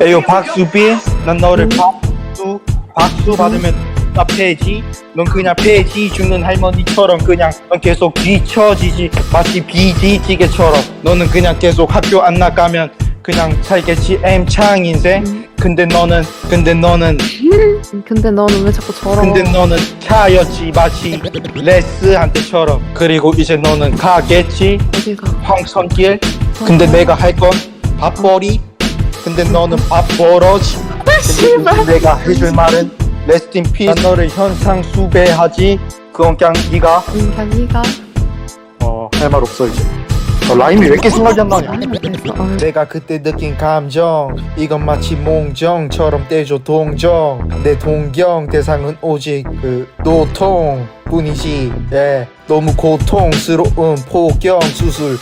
에요 박수빈 난 너를 박수 박수 받으면 나 폐지? 넌 그냥 폐지? 죽는 할머니처럼 그냥 넌 계속 뒤처지지 마치 비디지개처럼. 너는 그냥 계속 학교 안 나가면 그냥 살겠지 M창 인생 근데 너는 근데 너는 근데 너는 왜 자꾸 저러? 근데 너는 차였지 마치 레스한테처럼. 그리고 이제 너는 가겠지? 어디가? 황선길? 근데 내가 할 건 밥벌이 근데 너는 밥벌어지. 근데 내가 해줄 말은 레스트 인 피스 난 너를 현상 수배하지. 그건 그냥 네가. 그냥 네가. 어 할 말 없어 이제. 어, 라임이 왜 이렇게 생각이 안 나냐. 어. 내가 그때 느낀 감정. 이건 마치 몽정처럼 떼줘 동정. 내 동경 대상은 오직 그 노통 뿐이지. 예 너무 고통스러운 포경 수술